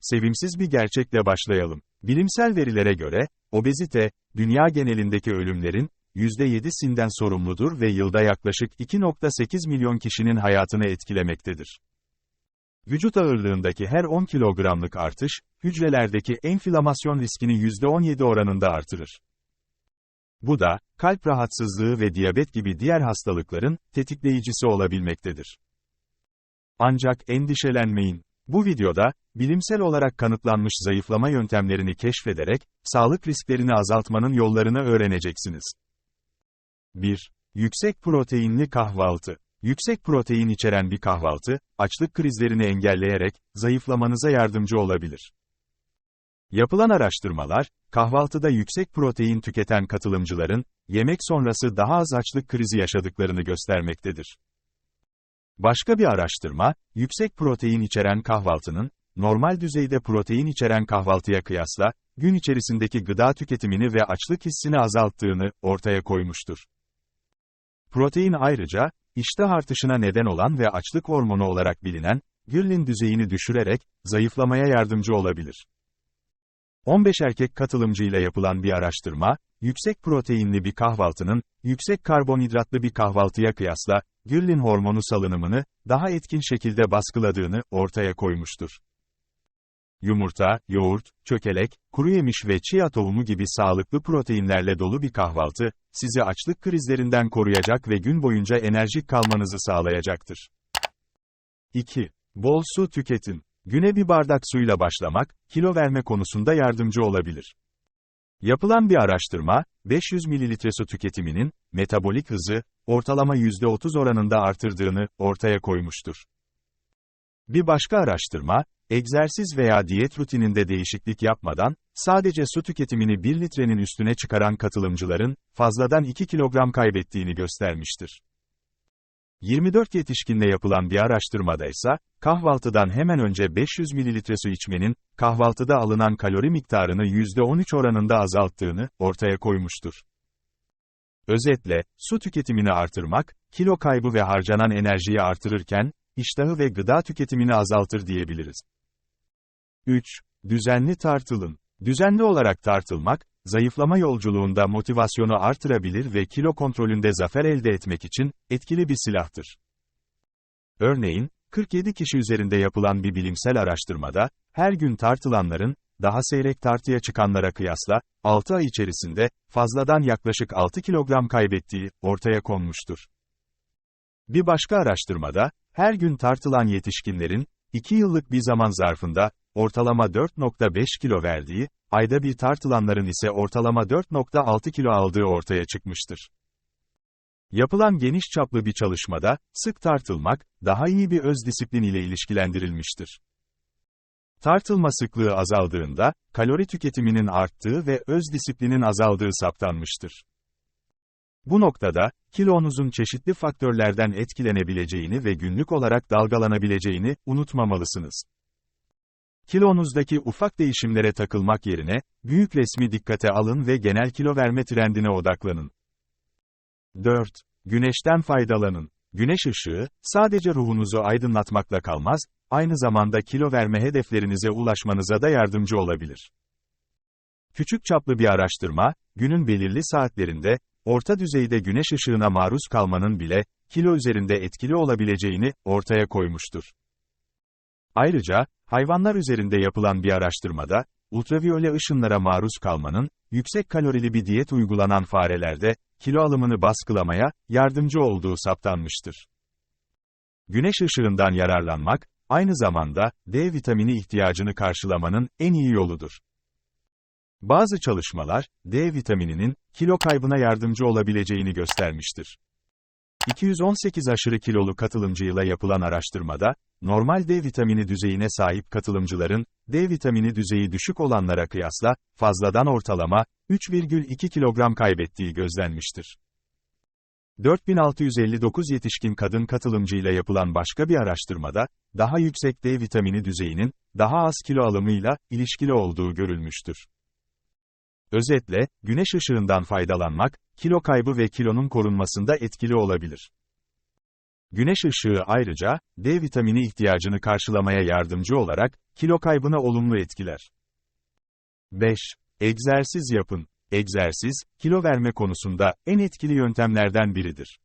Sevimsiz bir gerçekle başlayalım. Bilimsel verilere göre, obezite, dünya genelindeki ölümlerin, %7'sinden sorumludur ve yılda yaklaşık 2.8 milyon kişinin hayatını etkilemektedir. Vücut ağırlığındaki her 10 kilogramlık artış, hücrelerdeki enflamasyon riskini %17 oranında artırır. Bu da, kalp rahatsızlığı ve diyabet gibi diğer hastalıkların tetikleyicisi olabilmektedir. Ancak endişelenmeyin. Bu videoda, bilimsel olarak kanıtlanmış zayıflama yöntemlerini keşfederek, sağlık risklerini azaltmanın yollarını öğreneceksiniz. 1. Yüksek proteinli kahvaltı. Yüksek protein içeren bir kahvaltı, açlık krizlerini engelleyerek, zayıflamanıza yardımcı olabilir. Yapılan araştırmalar, kahvaltıda yüksek protein tüketen katılımcıların, yemek sonrası daha az açlık krizi yaşadıklarını göstermektedir. Başka bir araştırma, yüksek protein içeren kahvaltının, normal düzeyde protein içeren kahvaltıya kıyasla, gün içerisindeki gıda tüketimini ve açlık hissini azalttığını ortaya koymuştur. Protein ayrıca, iştah artışına neden olan ve açlık hormonu olarak bilinen, ghrelin düzeyini düşürerek, zayıflamaya yardımcı olabilir. 15 erkek katılımcıyla yapılan bir araştırma, yüksek proteinli bir kahvaltının, yüksek karbonhidratlı bir kahvaltıya kıyasla, ghrelin hormonu salınımını, daha etkin şekilde baskıladığını ortaya koymuştur. Yumurta, yoğurt, çökelek, kuru yemiş ve chia tohumu gibi sağlıklı proteinlerle dolu bir kahvaltı, sizi açlık krizlerinden koruyacak ve gün boyunca enerjik kalmanızı sağlayacaktır. 2. Bol su tüketin. Güne bir bardak suyla başlamak, kilo verme konusunda yardımcı olabilir. Yapılan bir araştırma, 500 ml su tüketiminin, metabolik hızı, ortalama %30 oranında artırdığını ortaya koymuştur. Bir başka araştırma, egzersiz veya diyet rutininde değişiklik yapmadan, sadece su tüketimini 1 litrenin üstüne çıkaran katılımcıların, fazladan 2 kilogram kaybettiğini göstermiştir. 24 yetişkinle yapılan bir araştırmada ise, kahvaltıdan hemen önce 500 mililitre su içmenin, kahvaltıda alınan kalori miktarını %13 oranında azalttığını ortaya koymuştur. Özetle, su tüketimini artırmak, kilo kaybı ve harcanan enerjiyi artırırken, iştahı ve gıda tüketimini azaltır diyebiliriz. 3. Düzenli tartılın. Düzenli olarak tartılmak, zayıflama yolculuğunda motivasyonu artırabilir ve kilo kontrolünde zafer elde etmek için etkili bir silahtır. Örneğin, 47 kişi üzerinde yapılan bir bilimsel araştırmada, her gün tartılanların, daha seyrek tartıya çıkanlara kıyasla, 6 ay içerisinde, fazladan yaklaşık 6 kilogram kaybettiği ortaya konmuştur. Bir başka araştırmada, her gün tartılan yetişkinlerin, 2 yıllık bir zaman zarfında, ortalama 4.5 kilo verdiği, ayda bir tartılanların ise ortalama 4.6 kilo aldığı ortaya çıkmıştır. Yapılan geniş çaplı bir çalışmada, sık tartılmak, daha iyi bir öz disiplin ile ilişkilendirilmiştir. Tartılma sıklığı azaldığında, kalori tüketiminin arttığı ve öz disiplinin azaldığı saptanmıştır. Bu noktada, kilonuzun çeşitli faktörlerden etkilenebileceğini ve günlük olarak dalgalanabileceğini unutmamalısınız. Kilonuzdaki ufak değişimlere takılmak yerine, büyük resmi dikkate alın ve genel kilo verme trendine odaklanın. 4. Güneşten faydalanın. Güneş ışığı, sadece ruhunuzu aydınlatmakla kalmaz, aynı zamanda kilo verme hedeflerinize ulaşmanıza da yardımcı olabilir. Küçük çaplı bir araştırma, günün belirli saatlerinde, orta düzeyde güneş ışığına maruz kalmanın bile, kilo üzerinde etkili olabileceğini ortaya koymuştur. Ayrıca, hayvanlar üzerinde yapılan bir araştırmada, ultraviyole ışınlara maruz kalmanın, yüksek kalorili bir diyet uygulanan farelerde, kilo alımını baskılamaya, yardımcı olduğu saptanmıştır. Güneş ışığından yararlanmak, aynı zamanda, D vitamini ihtiyacını karşılamanın en iyi yoludur. Bazı çalışmalar, D vitamininin, kilo kaybına yardımcı olabileceğini göstermiştir. 218 aşırı kilolu katılımcıyla yapılan araştırmada, normal D vitamini düzeyine sahip katılımcıların, D vitamini düzeyi düşük olanlara kıyasla, fazladan ortalama, 3,2 kilogram kaybettiği gözlenmiştir. 4659 yetişkin kadın katılımcıyla yapılan başka bir araştırmada, daha yüksek D vitamini düzeyinin, daha az kilo alımıyla, ilişkili olduğu görülmüştür. Özetle, güneş ışığından faydalanmak, kilo kaybı ve kilonun korunmasında etkili olabilir. Güneş ışığı ayrıca, D vitamini ihtiyacını karşılamaya yardımcı olarak, kilo kaybına olumlu etkiler. 5. Egzersiz yapın. Egzersiz, kilo verme konusunda en etkili yöntemlerden biridir.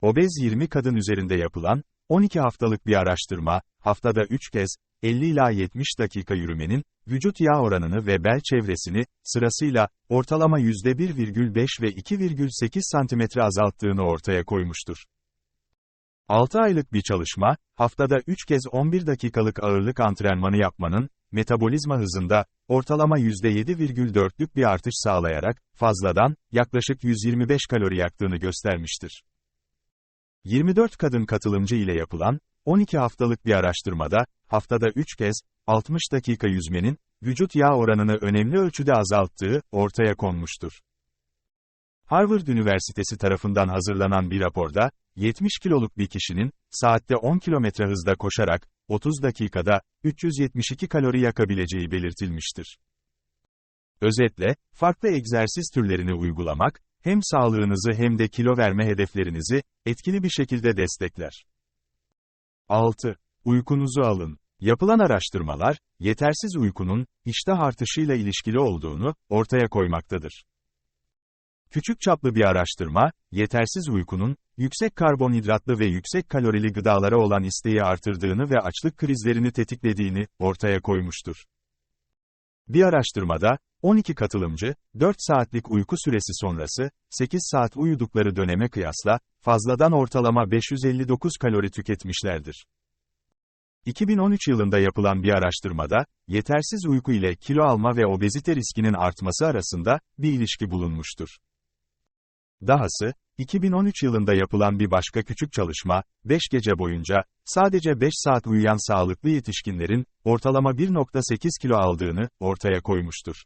Obez 20 kadın üzerinde yapılan, 12 haftalık bir araştırma, haftada 3 kez, 50 ila 70 dakika yürümenin, vücut yağ oranını ve bel çevresini, sırasıyla, ortalama %1,5 ve 2,8 santimetre azalttığını ortaya koymuştur. 6 aylık bir çalışma, haftada 3 kez 11 dakikalık ağırlık antrenmanı yapmanın, metabolizma hızında, ortalama %7,4'lük bir artış sağlayarak, fazladan, yaklaşık 125 kalori yaktığını göstermiştir. 24 kadın katılımcı ile yapılan, 12 haftalık bir araştırmada, haftada 3 kez, 60 dakika yüzmenin, vücut yağ oranını önemli ölçüde azalttığı, ortaya konmuştur. Harvard Üniversitesi tarafından hazırlanan bir raporda, 70 kiloluk bir kişinin, saatte 10 kilometre hızda koşarak, 30 dakikada, 372 kalori yakabileceği belirtilmiştir. Özetle, farklı egzersiz türlerini uygulamak, hem sağlığınızı hem de kilo verme hedeflerinizi, etkili bir şekilde destekler. 6. Uykunuzu alın. Yapılan araştırmalar, yetersiz uykunun, iştah artışıyla ilişkili olduğunu, ortaya koymaktadır. Küçük çaplı bir araştırma, yetersiz uykunun, yüksek karbonhidratlı ve yüksek kalorili gıdalara olan isteği artırdığını ve açlık krizlerini tetiklediğini, ortaya koymuştur. Bir araştırmada, 12 katılımcı, 4 saatlik uyku süresi sonrası, 8 saat uyudukları döneme kıyasla, fazladan ortalama 559 kalori tüketmişlerdir. 2013 yılında yapılan bir araştırmada, yetersiz uyku ile kilo alma ve obezite riskinin artması arasında, bir ilişki bulunmuştur. Dahası, 2013 yılında yapılan bir başka küçük çalışma, 5 gece boyunca, sadece 5 saat uyuyan sağlıklı yetişkinlerin, ortalama 1.8 kilo aldığını, ortaya koymuştur.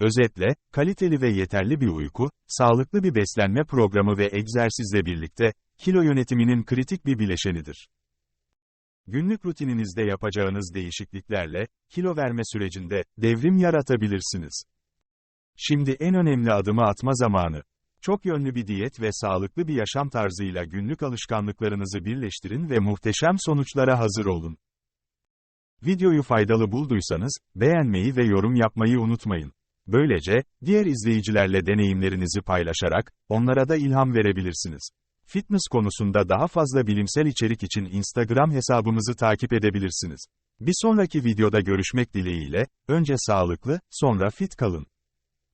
Özetle, kaliteli ve yeterli bir uyku, sağlıklı bir beslenme programı ve egzersizle birlikte, kilo yönetiminin kritik bir bileşenidir. Günlük rutininizde yapacağınız değişikliklerle, kilo verme sürecinde, devrim yaratabilirsiniz. Şimdi en önemli adımı atma zamanı. Çok yönlü bir diyet ve sağlıklı bir yaşam tarzıyla günlük alışkanlıklarınızı birleştirin ve muhteşem sonuçlara hazır olun. Videoyu faydalı bulduysanız, beğenmeyi ve yorum yapmayı unutmayın. Böylece, diğer izleyicilerle deneyimlerinizi paylaşarak, onlara da ilham verebilirsiniz. Fitness konusunda daha fazla bilimsel içerik için Instagram hesabımızı takip edebilirsiniz. Bir sonraki videoda görüşmek dileğiyle, önce sağlıklı, sonra fit kalın.